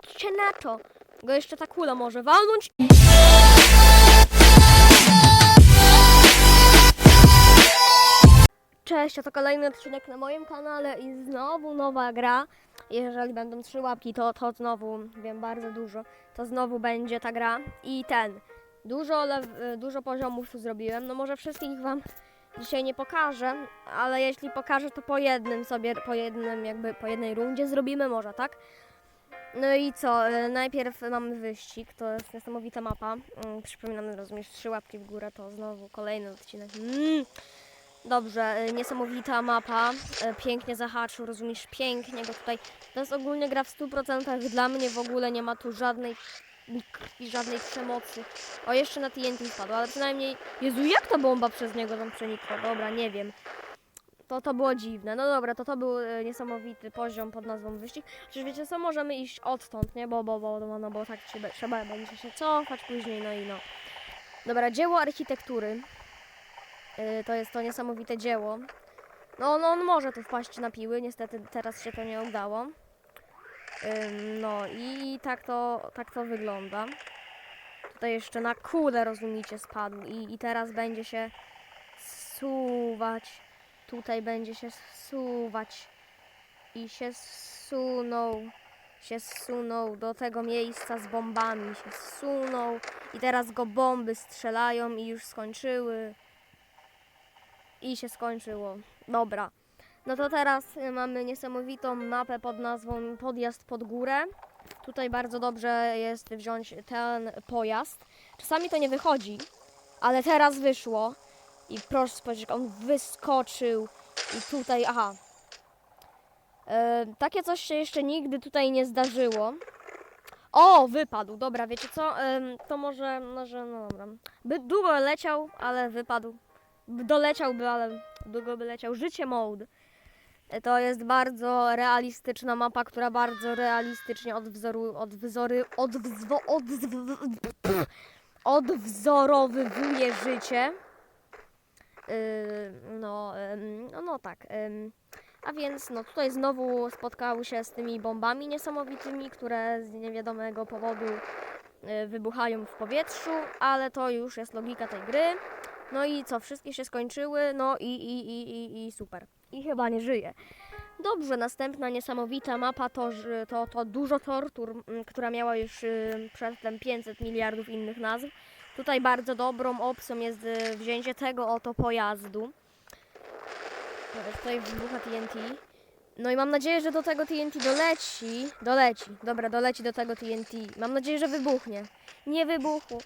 Patrzcie na to. Go jeszcze ta kula może walnąć. Cześć, to kolejny odcinek na moim kanale i znowu nowa gra. Jeżeli będą trzy łapki, to, to znowu, wiem, bardzo dużo, to znowu będzie ta gra. I ten, dużo, lew- dużo poziomów zrobiłem. No może wszystkich wam dzisiaj nie pokażę, ale jeśli pokażę, to po jednym sobie, po jednym jakby, po jednej rundzie zrobimy może, tak? No i co, e, najpierw mamy wyścig, to jest niesamowita mapa. Mm, Przypominam, rozumiesz, trzy łapki w górę, to znowu kolejny odcinek. Mm. Dobrze, e, niesamowita mapa, e, pięknie zahaczył, rozumiesz, pięknie go tutaj. To ogólnie gra w 100%, dla mnie w ogóle nie ma tu żadnej krwi, żadnej przemocy. O, jeszcze na TNT spadło, ale przynajmniej... Jezu, jak ta bomba przez niego tam przenikła? Dobra, nie wiem. To, to było dziwne. No dobra, to to był e, niesamowity poziom pod nazwą wyścig. Przecież wiecie co, możemy iść odtąd, nie? Bo, bo, bo, no, no bo tak trzeba, trzeba będzie się cofać później, no i no. Dobra, dzieło architektury. E, to jest to niesamowite dzieło. No, no on może tu wpaść na piły, niestety teraz się to nie udało. No i tak to, tak to wygląda. Tutaj jeszcze na kulę, rozumiecie, spadł i, i teraz będzie się suwać. Tutaj będzie się suwać. I się sunął. Się sunął do tego miejsca z bombami. Się sunął. I teraz go bomby strzelają i już skończyły. I się skończyło. Dobra. No to teraz y, mamy niesamowitą mapę pod nazwą Podjazd pod górę. Tutaj bardzo dobrze jest wziąć ten pojazd. Czasami to nie wychodzi, ale teraz wyszło. I proszę spojrzeć, jak on wyskoczył. I tutaj, aha. E, takie coś się jeszcze nigdy tutaj nie zdarzyło. O, wypadł. Dobra, wiecie co? Em, to może, może, no dobra. By długo leciał, ale wypadł. Doleciałby, ale długo by leciał. Życie mode. E, To jest bardzo realistyczna mapa, która bardzo realistycznie odwzoru, odwzory, odwzwo, odwzw, odwzorowywuje życie. Yy, no, no, no tak. A więc no tutaj znowu spotkał się z tymi bombami niesamowitymi, które z niewiadomego powodu y, wybuchają w powietrzu, ale to już jest logika tej gry. No i co, wszystkie się skończyły, no i, i, i, i, i super. I chyba nie żyje. Dobrze, następna niesamowita mapa to, to, to dużo tortur, która miała już y, przedtem 500 miliardów innych nazw. Tutaj bardzo dobrą opcją jest y, wzięcie tego oto pojazdu. Tutaj wybucha TNT. No i mam nadzieję, że do tego TNT doleci. Doleci. Dobra, doleci do tego TNT. Mam nadzieję, że wybuchnie. Nie wybuchł.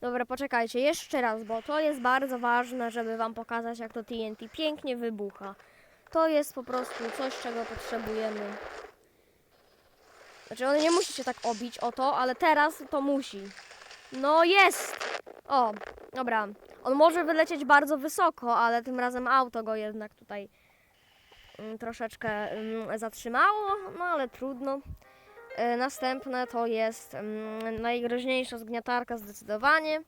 Dobra, poczekajcie jeszcze raz, bo to jest bardzo ważne, żeby wam pokazać, jak to TNT pięknie wybucha. To jest po prostu coś, czego potrzebujemy. Znaczy, on nie musi się tak obić o to, ale teraz to musi. No jest! O, dobra. On może wylecieć bardzo wysoko, ale tym razem auto go jednak tutaj mm, troszeczkę mm, zatrzymało, no ale trudno. E, Następne to jest mm, najgroźniejsza zgniatarka zdecydowanie.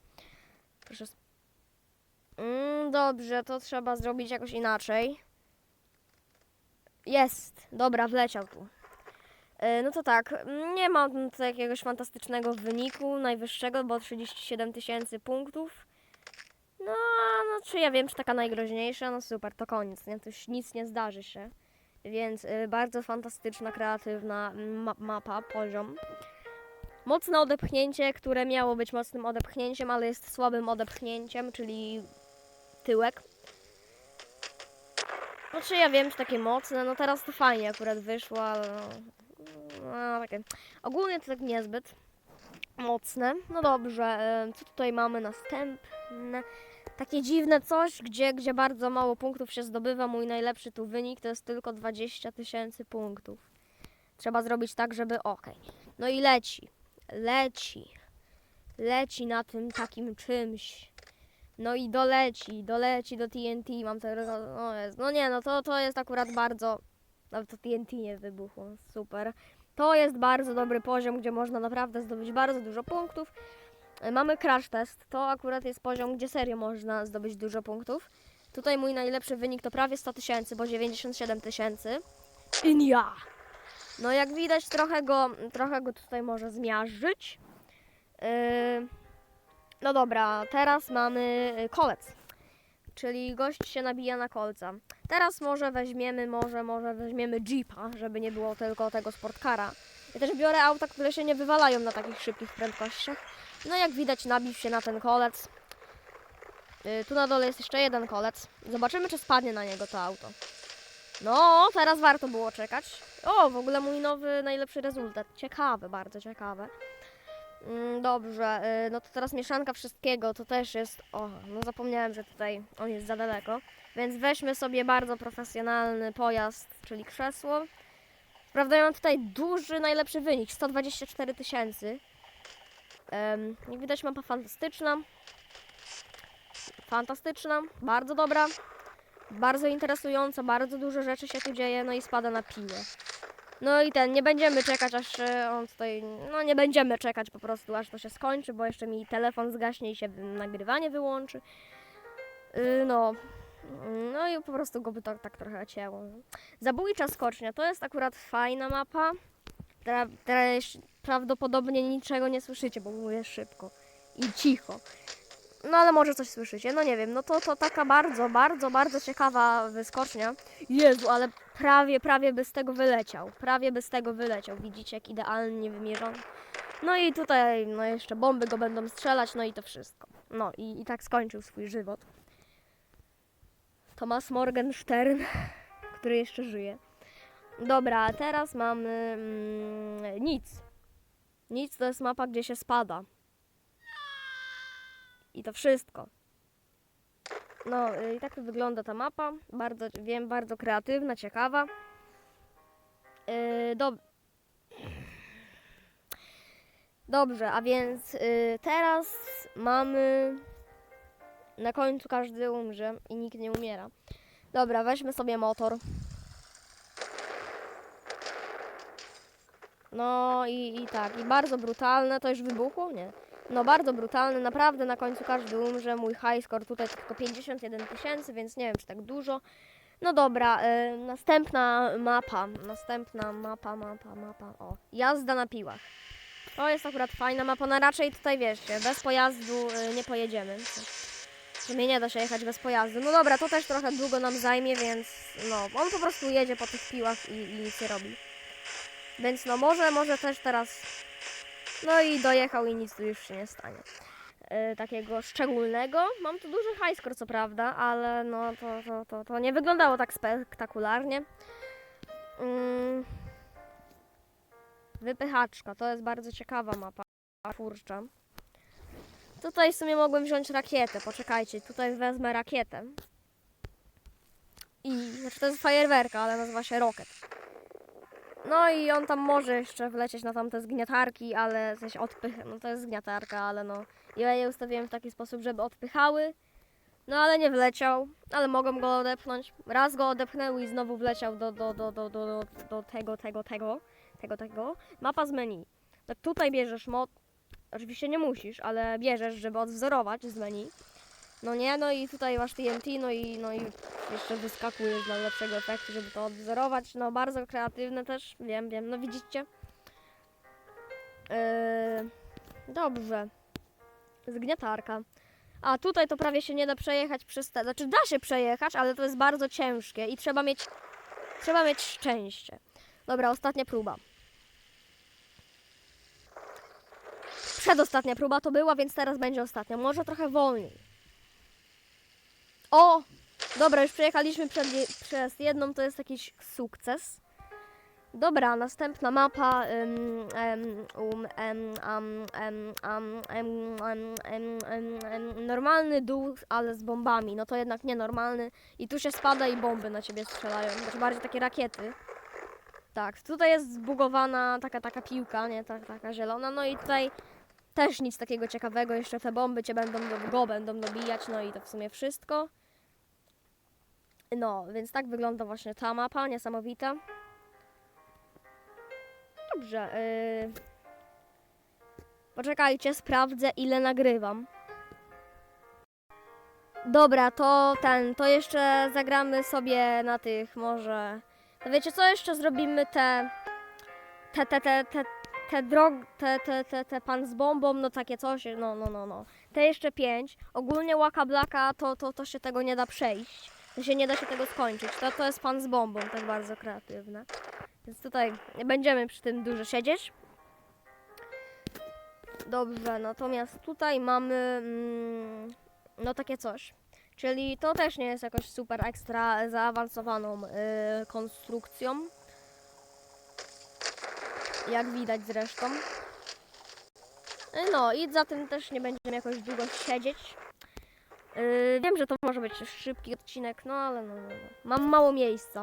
Proszę. dobrze, to trzeba zrobić jakoś inaczej. Jest, dobra, wleciał tu. E, No to tak, nie mam tutaj jakiegoś fantastycznego wyniku najwyższego, bo 37 tysięcy punktów. No, no, czy ja wiem, czy taka najgroźniejsza? No super, to koniec, nie? To już nic nie zdarzy się. Więc y, bardzo fantastyczna, kreatywna ma mapa, poziom. Mocne odepchnięcie, które miało być mocnym odepchnięciem, ale jest słabym odepchnięciem, czyli tyłek. No czy ja wiem, czy takie mocne, no teraz to fajnie akurat wyszło, ale no, no takie. Ogólnie to tak niezbyt mocne. No dobrze, co tutaj mamy następne? Takie dziwne coś, gdzie, gdzie bardzo mało punktów się zdobywa. Mój najlepszy tu wynik to jest tylko 20 tysięcy punktów. Trzeba zrobić tak, żeby ok. No i leci. Leci. Leci na tym takim czymś. No i doleci, doleci do TNT. Mam tego. No, jest. no nie, no to, to jest akurat bardzo. Nawet to TNT nie wybuchło. Super. To jest bardzo dobry poziom, gdzie można naprawdę zdobyć bardzo dużo punktów. E, Mamy crash test. To akurat jest poziom, gdzie serio można zdobyć dużo punktów. Tutaj mój najlepszy wynik to prawie 100 tysięcy, bo 97 tysięcy. Inia! No jak widać trochę go, trochę go tutaj może zmiażdżyć. Yy, no dobra, teraz mamy y, kolec. Czyli gość się nabija na kolca. Teraz może weźmiemy, może, może weźmiemy Jeepa, żeby nie było tylko tego sportkara. Ja też biorę auta, które się nie wywalają na takich szybkich prędkościach. No jak widać nabił się na ten kolec. Yy, tu na dole jest jeszcze jeden kolec. Zobaczymy, czy spadnie na niego to auto. No, teraz warto było czekać. O, w ogóle mój nowy, najlepszy rezultat. Ciekawe, bardzo ciekawe. Mm, Dobrze, y, no to teraz mieszanka wszystkiego, to też jest... O, no zapomniałem, że tutaj on jest za daleko. Więc weźmy sobie bardzo profesjonalny pojazd, czyli krzesło. Prawda, ja mam tutaj duży, najlepszy wynik, 124 tysięcy. Em, Jak widać mapa fantastyczna. Fantastyczna, bardzo dobra. Bardzo interesująca, bardzo dużo rzeczy się tu dzieje, no i spada na piłę. No i ten, nie będziemy czekać aż e, on tutaj, no nie będziemy czekać po prostu aż to się skończy, bo jeszcze mi telefon zgaśnie i się nagrywanie wyłączy. Yy, no, no i po prostu go by to tak trochę cięło. Zabójcza skocznia, to jest akurat fajna mapa. Teraz, teraz prawdopodobnie niczego nie słyszycie, bo mówię szybko i cicho. No ale może coś słyszycie, no nie wiem, no to, to taka bardzo, bardzo, bardzo ciekawa wyskocznia. Jezu, ale prawie, prawie by z tego wyleciał. Prawie by z tego wyleciał. Widzicie, jak idealnie wymierzony. No i tutaj, no jeszcze bomby go będą strzelać, no i to wszystko. No i, i tak skończył swój żywot. Thomas Morgenstern, który jeszcze żyje. Dobra, teraz mamy mm, nic. Nic to jest mapa, gdzie się spada. I to wszystko. No y, i tak wygląda ta mapa. Bardzo, wiem, bardzo kreatywna, ciekawa. Yy, dob Dobrze, a więc y, teraz mamy. Na końcu każdy umrze i nikt nie umiera. Dobra, weźmy sobie motor. No i, i tak, i bardzo brutalne, to już wybuchło? Nie. No bardzo brutalne, naprawdę na końcu każdy umrze. Mój high score tutaj tylko 51 tysięcy, więc nie wiem czy tak dużo. No dobra, y, następna mapa, następna mapa, mapa, mapa, o, jazda na piłach. To jest akurat fajna mapa, no raczej tutaj wiecie, bez pojazdu y, nie pojedziemy. W sumie nie da się jechać bez pojazdu. No dobra, to też trochę długo nam zajmie, więc no, on po prostu jedzie po tych piłach i, i nic nie robi. Więc no może, może też teraz no i dojechał i nic tu już się nie stanie. E, takiego szczególnego. Mam tu duży high score, co prawda, ale no to, to, to, to nie wyglądało tak spektakularnie. Mm. Wypychaczka, to jest bardzo ciekawa mapa. Kurczę. Tutaj w sumie mogłem wziąć rakietę. Poczekajcie, tutaj wezmę rakietę. I, znaczy to jest fajerwerka, ale nazywa się Rocket. No i on tam może jeszcze wlecieć na tamte zgniatarki, ale coś odpych... No to jest zgniatarka, ale no... Ja je ustawiłem w taki sposób, żeby odpychały. No ale nie wleciał, ale mogą go odepchnąć. Raz go odepchnęły i znowu wleciał do, do, do, do, do, do, do tego, tego, tego, tego, tego. Mapa z menu. Tak tutaj bierzesz mod... Oczywiście nie musisz, ale bierzesz, żeby odwzorować z menu. No nie, no i tutaj masz TNT, no i, no i jeszcze wyskakujesz dla lepszego efektu, żeby to odwzorować. No bardzo kreatywne też, wiem, wiem, no widzicie. Yy, dobrze. Zgniatarka. A tutaj to prawie się nie da przejechać przez te. Znaczy da się przejechać, ale to jest bardzo ciężkie i trzeba mieć. Trzeba mieć szczęście. Dobra, ostatnia próba. Przedostatnia próba to była, więc teraz będzie ostatnia. Może trochę wolniej. O! Dobra, już przejechaliśmy przed, przez jedną, to jest jakiś sukces. Dobra, następna mapa. Normalny dół, ale z bombami. No to jednak nienormalny. I tu się spada i bomby na ciebie strzelają. Znaczy bardziej takie rakiety. Tak, tutaj jest zbugowana taka taka piłka, nie? Tak, taka zielona. No i tutaj też nic takiego ciekawego. Jeszcze te bomby cię będą do, go będą dobijać. No i to w sumie wszystko. No, więc tak wygląda właśnie ta mapa, niesamowita. Dobrze. Yy... Poczekajcie, sprawdzę ile nagrywam. Dobra, to ten, to jeszcze zagramy sobie na tych może. No wiecie co, jeszcze zrobimy te te, te, te, te, te drog, te, te, te, te pan z bombą, no takie coś, no, no, no, no. Te jeszcze pięć. Ogólnie Łaka Blaka to, to, to się tego nie da przejść. Się nie da się tego skończyć. To, to jest pan z bombą, tak bardzo kreatywne. Więc tutaj będziemy przy tym dużo siedzieć. Dobrze, natomiast tutaj mamy mm, no takie coś. Czyli to też nie jest jakoś super ekstra zaawansowaną y, konstrukcją. Jak widać zresztą. No i za tym też nie będziemy jakoś długo siedzieć. Y, wiem, że to może być szybki odcinek, no ale no, no, no. mam mało miejsca.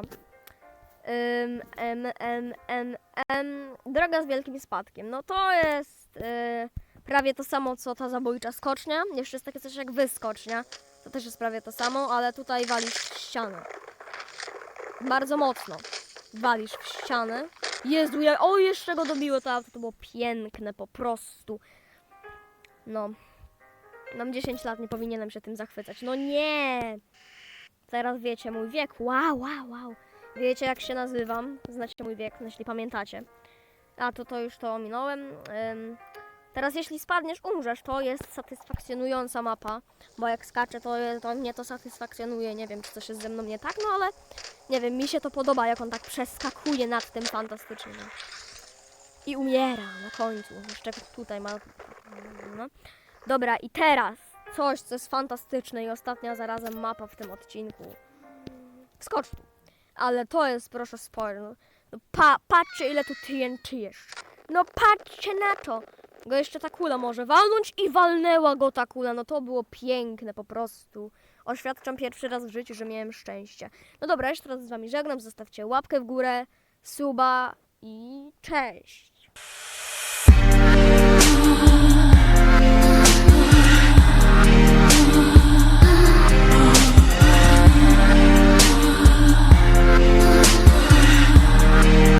Ym, em, em, droga z wielkim spadkiem. No to jest y, prawie to samo co ta zabójcza skocznia. Jeszcze jest takie coś jak wyskocznia. To też jest prawie to samo, ale tutaj walisz w ścianę. Bardzo mocno. Walisz w ścianę. Jezu, ja, o jeszcze go dobiło to auto, to było piękne po prostu. No. Mam 10 lat, nie powinienem się tym zachwycać. No nie! Teraz wiecie mój wiek. Wow, wow, wow. Wiecie jak się nazywam? Znacie mój wiek, jeśli pamiętacie. A to to już to ominąłem. Ym, teraz jeśli spadniesz, umrzesz. To jest satysfakcjonująca mapa. Bo jak skaczę, to, to mnie to satysfakcjonuje. Nie wiem, czy coś jest ze mną nie tak, no ale nie wiem, mi się to podoba, jak on tak przeskakuje nad tym fantastycznie. No. I umiera na końcu. Jeszcze tutaj ma. No. Dobra, i teraz coś, co jest fantastyczne i ostatnia zarazem mapa w tym odcinku. Skocz tu. Ale to jest, proszę spoiler. No, no pa, patrzcie, ile tu TNT jeszcze. No patrzcie na to. Go jeszcze ta kula może walnąć i walnęła go ta kula. No to było piękne po prostu. Oświadczam pierwszy raz w życiu, że miałem szczęście. No dobra, jeszcze raz z wami żegnam. Zostawcie łapkę w górę, suba i cześć.